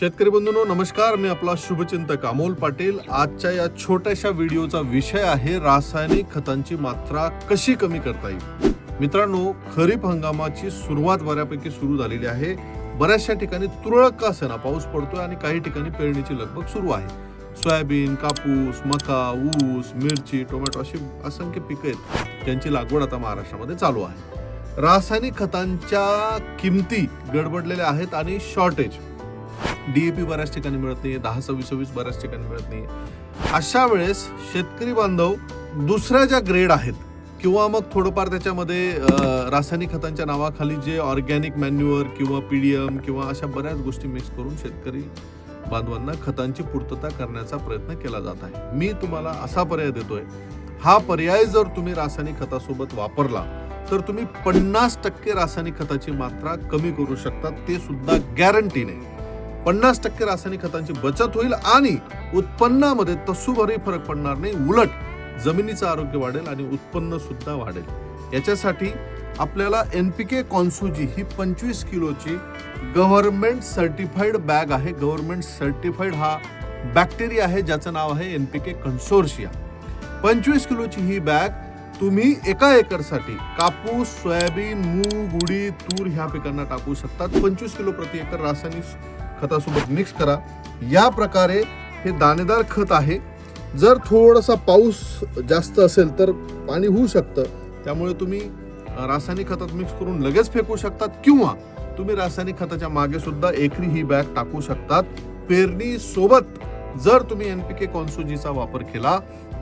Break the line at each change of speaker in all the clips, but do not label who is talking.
शेतकरी बंधूंनो नमस्कार. मी आपला शुभचिंतक अमोल पाटील. आजच्या या छोट्याशा व्हिडिओचा विषय आहे रासायनिक खतांची मात्रा कशी कमी करता येईल? मित्रांनो खरीप हंगामाची सुरुवात बऱ्यापैकी सुरू झालेली आहे. बऱ्याचशा ठिकाणी तुरळक का असेना पाऊस पडतोय आणि काही ठिकाणी पेरणीची लगबग सुरू आहे. सोयाबीन कापूस मका ऊस मिरची टोमॅटो अशी असंख्य पिकं आहेत. ज्यांची लागवड आता महाराष्ट्रामध्ये चालू आहे. रासायनिक खतांच्या किमती गडबडलेल्या आहेत आणि शॉर्टेज डीएपी बऱ्याच ठिकाणी मिळत नाही दहा सव्वीस सव्वीस बऱ्याच ठिकाणी मिळत नाही अशा वेळेस शेतकरी बांधव दुसऱ्या ज्या ग्रेड आहेत किंवा मग थोडंफार त्याच्यामध्ये रासायनिक खतांच्या नावाखाली जे ऑर्गॅनिक मॅन्युअर किंवा पीडीएम किंवा अशा बऱ्याच गोष्टी मिक्स करून शेतकरी बांधवांना खतांची पूर्तता करण्याचा प्रयत्न केला जात आहे. मी तुम्हाला असा पर्याय देतोय. हा पर्याय जर तुम्ही रासायनिक खतासोबत वापरला तर तुम्ही पन्नास टक्के रासायनिक खताची मात्रा कमी करू शकता ते सुद्धा गॅरंटीने पन्नास टक्के रासायनिक खतांची बचत होईल आणि उत्पन्नामध्ये तसूभरही फरक पडणार नाही. उलट जमिनीचं आरोग्य वाढेल आणि उत्पन्न सुद्धा वाढेल. याच्यासाठी आपल्याला एन पी के कॉन्सुजी ही पंचवीस किलोची गव्हर्नमेंट सर्टिफाईड बॅग आहे. गव्हर्नमेंट सर्टिफाईड हा बॅक्टेरिया आहे ज्याचं नाव आहे एन पी के कन्सोर्शिया. पंचवीस किलोची ही बॅग तुम्ही एका एकरसाठी कापूस सोयाबीन मूग उडी तूर ह्या पिकांना टाकू शकतात. पंचवीस किलो प्रति एकर रासायनिक खतासोबत मिक्स करा. या प्रकारे हे दाणेदार खत आहे. जर थोडासा पाऊस जास्त असेल तर पाणी होऊ शकतं. त्यामुळे तुम्ही रासायनिक खतात मिक्स करून लगेच फेकू शकतात किंवा तुम्ही रासायनिक खताच्या मागे सुद्धा एकरी ही बॅग टाकू शकतात. पेरणी सोबत जर तुम्ही एनपीके कॉन्सोजीचा वापर केला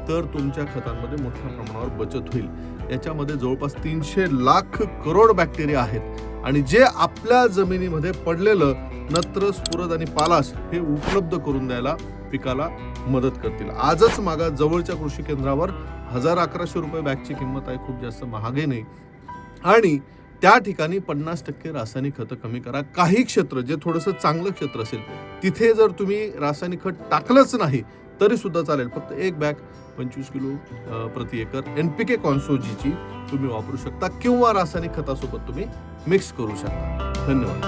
तर तुमच्या खतांमध्ये मोठ्या प्रमाणावर बचत होईल. याच्यामध्ये जवळपास तीनशे लाख करोड बॅक्टेरिया आहेत. आणि जे आपल्या जमिनीमध्ये पडलेलं नत्र स्फुरद आणि पालाश हे उपलब्ध करून द्यायला पिकाला मदत करतील. आजच मागा जवळच्या कृषी केंद्रावर हजार अकराशे रुपये बॅगची किंमत आहे खूप जास्त महागे नाही. आणि त्या ठिकाणी पन्नास टक्के रासायनिक खतं कमी करा. काही क्षेत्र जे थोडंसं चांगलं क्षेत्र असेल तिथे जर तुम्ही रासायनिक खत टाकलंच नाही तरी सुद्धा चालेल. फक्त एक बॅग पंचवीस किलो प्रति एकर एन पी के कॉन्सोजीची तुम्ही वापरू शकता किंवा रासायनिक खतासोबत तुम्ही मिक्स करू शकता. धन्यवाद.